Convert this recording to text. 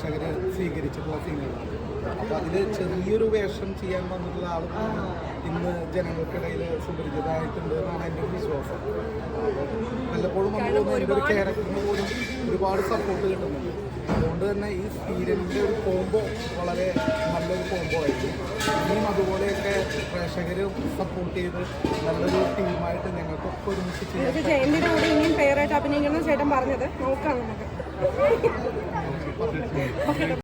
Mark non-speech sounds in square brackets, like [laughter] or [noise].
പ്രേക്ഷകർ സ്വീകരിച്ച സിനിമയാണ് അപ്പോൾ അതിൽ ചെറിയൊരു വേഷം ചെയ്യാൻ വന്നിട്ടുള്ള ആളുകളാണ് ഇന്ന് ജനങ്ങൾക്കിടയിൽ സുപരിചിതമായിട്ടുണ്ട് എന്നാണ് എന്റെ ഒരു വിശ്വാസം. വല്ലപ്പോഴും ഒരു ക്യാരക്ടറിന് പോലും ഒരുപാട് സപ്പോർട്ട് കിട്ടുന്നുണ്ട്. അതുകൊണ്ട് തന്നെ ഈ സീരിയലിന്റെ ഒരു കോംബോ വളരെ നല്ലൊരു കോംബോ ആയിരുന്നു ഇനിയും അതുപോലെയൊക്കെ പ്രേക്ഷകർ സപ്പോർട്ട് ചെയ്ത് നല്ലൊരു ടീമായിട്ട് ഞങ്ങൾക്കൊക്കെ ഒരുമിച്ച് ചെയ്യാം അഭിനയിക്കണം ചേട്ടൻ പറഞ്ഞത്. നോക്കാം നമുക്ക്. [laughs]